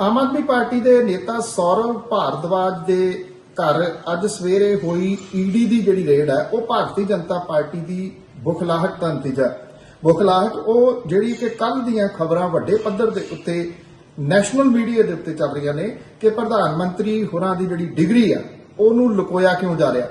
Aam Aadmi party ਦੇ ਨੇਤਾ ਸੌਰਵ ਭਾਰਦਵਾਜ ਦੇ ਘਰ ਅੱਜ ਸਵੇਰੇ ਹੋਈ ਈਡੀ ਦੀ ਜਿਹੜੀ ਰੇਡ ਹੈ, ਉਹ ਭਾਰਤੀ ਜਨਤਾ ਪਾਰਟੀ ਦੀ ਬੁਖਲਾਹਟ ਦਾ ਨਤੀਜਾ ਬੁਖਲਾਹਟ ਉਹ ਜਿਹੜੀ ਕਿ ਕੱਲ ਦੀਆਂ ਖਬਰਾਂ ਵੱਡੇ ਪੱਧਰ ਦੇ ਉੱਤੇ ਨੈਸ਼ਨਲ ਮੀਡੀਆ ਦੇ ਉੱਤੇ ਚੱਲ ਰਹੀਆਂ ਨੇ ਕਿ ਪ੍ਰਧਾਨ ਮੰਤਰੀ ਹੋਰਾਂ ਦੀ ਜਿਹੜੀ ਡਿਗਰੀ ਆ, ਉਹਨੂੰ ਲੁਕੋਇਆ ਕਿਉਂ ਜਾ ਰਿਹਾ?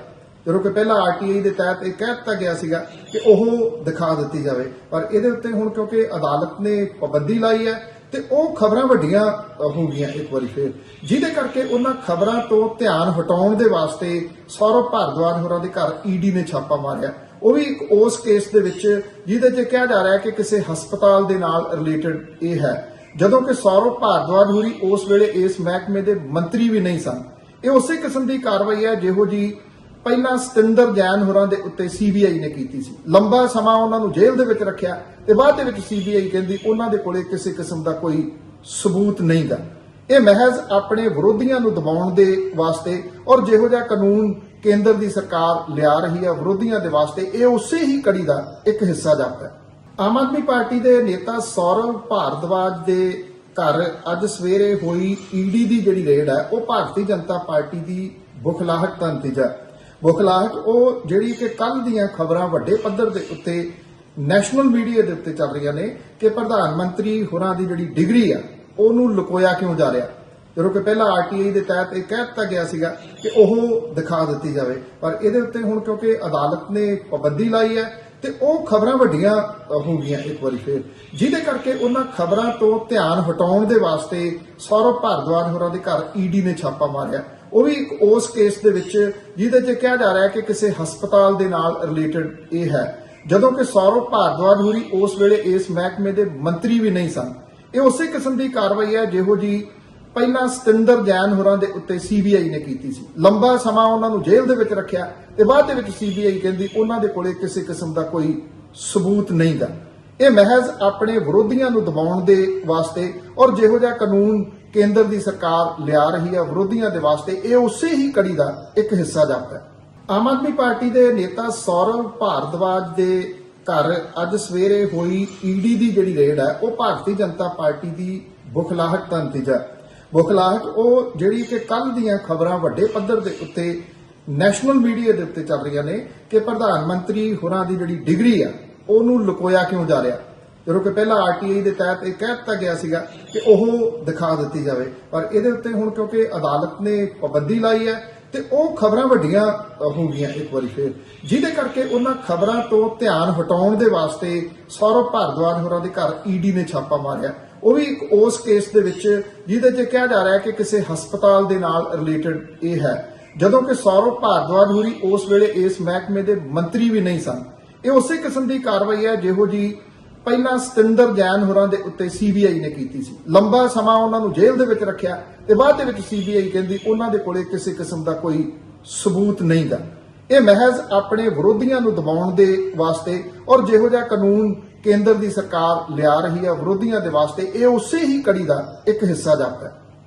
ਜਦੋਂ ਕਿ ਪਹਿਲਾਂ ਆਰਟੀਆਈ ਦੇ ਤਹਿਤ ਇਹ ਕਹਿ ਦਿੱਤਾ ਗਿਆ ਸੀਗਾ ਕਿ ਉਹ ਦਿਖਾ ਦਿੱਤੀ ਜਾਵੇ। ਪਰ ਇਹਦੇ ਉੱਤੇ ਹੁਣ ਕਿਉਂਕਿ ਅਦਾਲਤ ਨੇ ਪਾਬੰਦੀ ਲਾਈ ਹੈ ਤੇ ਉਹ ਖਬਰਾਂ ਵੱਡੀਆਂ ਹੋ ਗਈਆਂ ਇੱਕ ਵਾਰੀ ਫੇਰ। ਜਿਹਦੇ ਕਰਕੇ ਉਹਨਾਂ ਖਬਰਾਂ ਤੋਂ ਧਿਆਨ ਹਟਾਉਣ ਦੇ ਵਾਸਤੇ ਸੌਰਵ ਭਾਰਦਵਾਜ ਹੋਰਾਂ ਦੇ ਘਰ ਈਡੀ ਨੇ ਛਾਪਾ ਮਾਰਿਆ। ਉਹ ਵੀ ਇੱਕ ਉਸ ਕੇਸ ਦੇ ਵਿੱਚ ਜਿਹਦੇ 'ਚ ਕਿਹਾ ਜਾ ਰਿਹਾ ਕਿ ਕਿਸੇ ਹਸਪਤਾਲ ਦੇ ਨਾਲ ਰਿਲੇਟਡ ਇਹ ਹੈ। ਜਦੋਂ ਕਿ ਸੌਰਵ ਭਾਰਦਵਾਜ ਹੋਰੀ ਉਸ ਵੇਲੇ ਇਸ ਮਹਿਕਮੇ ਦੇ ਮੰਤਰੀ ਵੀ ਨਹੀਂ ਸਨ। ਇਹ ਉਸੇ ਕਿਸਮ ਦੀ ਕਾਰਵਾਈ ਹੈ, ਜਿਹੋ ਜੀ ਪਹਿਲਾਂ ਸਤਿੰਦਰ ਜੈਨ ਹੋਰਾਂ ਦੇ ਉੱਤੇ ਸੀਬੀਆਈ ਨੇ ਕੀਤੀ ਸੀ। ਲੰਬਾ ਸਮਾਂ ਉਹਨਾਂ ਨੂੰ ਜੇਲ੍ਹ ਦੇ ਵਿੱਚ ਰੱਖਿਆ ਤੇ ਬਾਅਦ ਦੇ ਵਿੱਚ ਸੀਬੀਆਈ ਕਹਿੰਦੀ ਉਹਨਾਂ ਦੇ ਕੋਲੇ ਕਿਸੇ ਕਿਸਮ ਦਾ ਕੋਈ ਸਬੂਤ ਨਹੀਂਗਾ ਇਹ ਮਹਿਜ਼ ਆਪਣੇ ਵਿਰੋਧੀਆਂ ਨੂੰ ਦਬਾਉਣ ਦੇ ਵਾਸਤੇ ਔਰ ਜਿਹੋ ਜਿਹਾ ਕਾਨੂੰਨ ਕੇਂਦਰ ਦੀ ਸਰਕਾਰ ਲਿਆ ਰਹੀ ਹੈ ਵਿਰੋਧੀਆਂ ਦੇ ਵਾਸਤੇ, ਇਹ ਉਸੇ ਹੀ ਕੜੀ ਦਾ ਇੱਕ ਹਿੱਸਾ ਜਾਪਦਾ ਹੈ। ਆਮ ਆਦਮੀ ਪਾਰਟੀ ਦੇ ਨੇਤਾ ਸੌਰਵ ਭਾਰਦਵਾਜ ਦੇ ਘਰ ਅੱਜ ਸਵੇਰੇ ਹੋਈ ਈਡੀ ਦੀ ਜਿਹੜੀ ਰੇਡ ਹੈ, ਉਹ ਭਾਰਤੀ ਜਨਤਾ ਪਾਰਟੀ ਦੀ ਬੁਖਲਾਹਟ ਦਾ ਨਤੀਜਾ ਬੁਖਲਾਹਟ ਉਹ ਜਿਹੜੀ ਕਿ ਕੱਲ ਦੀਆਂ ਖਬਰਾਂ ਵੱਡੇ ਪੱਧਰ ਦੇ ਉੱਤੇ ਨੈਸ਼ਨਲ ਮੀਡੀਆ ਦੇ ਉੱਤੇ ਚੱਲ ਰਹੀਆਂ ਨੇ ਕਿ ਪ੍ਰਧਾਨ ਮੰਤਰੀ ਹੋਰਾਂ ਦੀ ਜਿਹੜੀ ਡਿਗਰੀ ਆ, ਉਹਨੂੰ ਲੁਕੋਇਆ ਕਿਉਂ ਜਾ ਰਿਹਾ? ਜਦੋਂ ਕਿ ਪਹਿਲਾਂ ਆਰਟੀਆਈ ਦੇ ਤਹਿਤ ਇਹ ਕਹਿ ਦਿੱਤਾ ਗਿਆ ਸੀਗਾ ਕਿ ਉਹ ਦਿਖਾ ਦਿੱਤੀ ਜਾਵੇ। ਪਰ ਇਹਦੇ ਉੱਤੇ ਹੁਣ ਕਿਉਂਕਿ ਅਦਾਲਤ ਨੇ ਪਾਬੰਦੀ ਲਾਈ ਹੈ ਤੇ ਉਹ ਖਬਰਾਂ ਵੱਡੀਆਂ ਹੋ ਗਈਆਂ ਇੱਕ ਵਾਰੀ ਫੇਰ। ਜਿਹਦੇ ਕਰਕੇ ਉਹਨਾਂ ਖਬਰਾਂ ਤੋਂ ਧਿਆਨ ਹਟਾਉਣ ਦੇ ਵਾਸਤੇ ਸੌਰਵ ਭਾਰਦਵਾਜ ਹੋਰਾਂ ਦੇ ਘਰ ਈਡੀ ਨੇ ਛਾਪਾ ਮਾਰਿਆ। ਉਹ ਵੀ ਉਸ ਕੇਸ ਦੇ ਵਿੱਚ ਜਿਹਦੇ 'ਚ ਕਿਹਾ ਜਾ ਰਿਹਾ ਕਿ ਕਿਸੇ ਹਸਪਤਾਲ ਦੇ ਨਾਲ ਰਿਲੇਟਡ ਇਹ ਹੈ। ਜਦੋਂ ਕਿ ਸੌਰਵ ਭਾਰਦਵਾਜ ਹੋਰੀ ਉਸ ਵੇਲੇ ਇਸ ਮਹਿਕਮੇ ਦੇ ਮੰਤਰੀ ਵੀ ਨਹੀਂ ਸਨ। ਇਹ ਉਸੇ ਕਿਸਮ ਦੀ ਕਾਰਵਾਈ ਹੈ ਜਿਹੋ ਜੀ ਪਹਿਲਾਂ ਸਤਿੰਦਰ ਜੈਨ ਹੋਰਾਂ ਦੇ ਉੱਤੇ ਸੀਬੀਆਈ ਨੇ ਕੀਤੀ ਸੀ। ਲੰਬਾ ਸਮਾਂ ਉਹਨਾਂ ਨੂੰ ਜੇਲ੍ਹ ਦੇ ਵਿੱਚ ਰੱਖਿਆ ਤੇ ਬਾਅਦ ਦੇ ਵਿੱਚ ਸੀਬੀਆਈ ਕਹਿੰਦੀ ਉਹਨਾਂ ਦੇ ਕੋਲੇ ਕਿਸੇ ਕਿਸਮ ਦਾ ਕੋਈ ਸਬੂਤ ਨਹੀਂਗਾ। ਇਹ ਮਹਿਜ਼ ਆਪਣੇ ਵਿਰੋਧੀਆਂ ਨੂੰ ਦਬਾਉਣ ਦੇ ਵਾਸਤੇ ਔਰ ਜਿਹੋ ਜਿਹਾ ਕਾਨੂੰਨ ਕੇਂਦਰ ਦੀ ਸਰਕਾਰ ਲਿਆ ਰਹੀ ਹੈ ਵਿਰੋਧੀਆਂ ਦੇ ਵਾਸਤੇ, ਇਹ ਉਸੇ ਹੀ ਕੜੀ ਦਾ ਇੱਕ ਹਿੱਸਾ ਜਾਪਦਾ ਹੈ ਆਮ ਆਦਮੀ ਪਾਰਟੀ ਦੇ ਨੇਤਾ ਸੌਰਵ ਭਾਰਦਵਾਜ ਦੇ ਘਰ ਅੱਜ ਸਵੇਰੇ ਹੋਈ ਈਡੀ ਦੀ ਜਿਹੜੀ ਰੇਡ ਹੈ, ਉਹ ਭਾਰਤੀ ਜਨਤਾ ਪਾਰਟੀ ਦੀ ਬੁਖਲਾਹਟ ਦਾ ਨਤੀਜਾ ਹੈ। ਬੁਖਲਾਹਟ ਉਹ ਜਿਹੜੀ ਕਿ ਕੱਲ ਦੀਆਂ ਖਬਰਾਂ ਵੱਡੇ ਪੱਧਰ ਦੇ ਉੱਤੇ ਨੈਸ਼ਨਲ ਮੀਡੀਆ ਦੇ ਉੱਤੇ ਚੱਲ ਰਹੀਆਂ ਨੇ ਕਿ ਪ੍ਰਧਾਨ ਮੰਤਰੀ ਹੋਰਾਂ ਦੀ ਜਿਹੜੀ ਡਿਗਰੀ ਆ, ਉਹਨੂੰ ਲੁਕੋਇਆ ਕਿਉਂ ਜਾ ਰਿਹਾ ਜਦੋਂ ਕਿ ਪਹਿਲਾਂ ਆਰਟੀਆਈ ਦੇ ਤਹਿਤ ਇਹ ਕਹਿ ਦਿੱਤਾ ਗਿਆ ਸੀਗਾ ਕਿ ਉਹ ਦਿਖਾ ਦਿੱਤੀ ਜਾਵੇ। ਪਰ ਇਹਦੇ ਉੱਤੇ ਹੁਣ ਕਿਉਂਕਿ ਅਦਾਲਤ ਨੇ ਪਾਬੰਦੀ ਲਾਈ ਹੈ ਤੇ ਉਹ ਖਬਰਾਂ ਵੱਡੀਆਂ ਹੋ ਗਈਆਂ ਇੱਕ ਵਾਰੀ ਫੇਰ। ਜਿਹਦੇ ਕਰਕੇ ਉਹਨਾਂ ਖਬਰਾਂ ਤੋਂ ਧਿਆਨ ਹਟਾਉਣ ਦੇ ਵਾਸਤੇ ਸੌਰਵ ਭਾਰਦਵਾਜ ਹੋਰਾਂ ਦੇ ਘਰ ਈਡੀ ਨੇ ਛਾਪਾ ਮਾਰਿਆ। ਉਹ ਵੀ ਇੱਕ ਉਸ ਕੇਸ ਦੇ ਵਿੱਚ ਜਿਹਦੇ 'ਚ ਕਿਹਾ ਜਾ ਰਿਹਾ ਕਿ ਕਿਸੇ ਹਸਪਤਾਲ ਦੇ ਨਾਲ ਰਿਲੇਟਡ ਇਹ ਹੈ। ਜਦੋਂ ਕਿ ਸੌਰਵ ਭਾਰਦਵਾਜ ਹੋਰੀ ਉਸ ਵੇਲੇ ਇਸ ਮਹਿਕਮੇ ਦੇ ਮੰਤਰੀ ਵੀ ਨਹੀਂ ਸਨ। ਇਹ ਉਸੇ ਕਿਸਮ ਦੀ ਕਾਰਵਾਈ ਹੈ, ਜਿਹੋ ਜੀ ਪਹਿਲਾਂ ਸਤਿੰਦਰ ਜੈਨ ਹੋਰਾਂ ਦੇ ਉੱਤੇ ਸੀਬੀਆਈ ਨੇ ਕੀਤੀ ਸੀ। ਲੰਬਾ ਸਮਾਂ ਉਹਨਾਂ ਨੂੰ ਜੇਲ੍ਹ ਦੇ ਵਿੱਚ ਰੱਖਿਆ ਤੇ ਬਾਅਦ ਦੇ ਵਿੱਚ ਸੀਬੀਆਈ ਕਹਿੰਦੀ ਉਹਨਾਂ ਦੇ ਕੋਲੇ ਕਿਸੇ ਕਿਸਮ ਦਾ ਕੋਈ ਸਬੂਤ ਨਹੀਂਗਾ ਇਹ ਮਹਿਜ਼ ਆਪਣੇ ਵਿਰੋਧੀਆਂ ਨੂੰ ਦਬਾਉਣ ਦੇ ਵਾਸਤੇ ਔਰ ਜਿਹੋ ਜਿਹਾ ਕਾਨੂੰਨ ਕੇਂਦਰ ਦੀ ਸਰਕਾਰ ਲਿਆ ਰਹੀ ਹੈ ਵਿਰੋਧੀਆਂ ਦੇ ਵਾਸਤੇ, ਇਹ ਉਸੇ ਹੀ ਕੜੀ ਦਾ ਇੱਕ ਹਿੱਸਾ ਜਾਪਦਾ ਹੈ।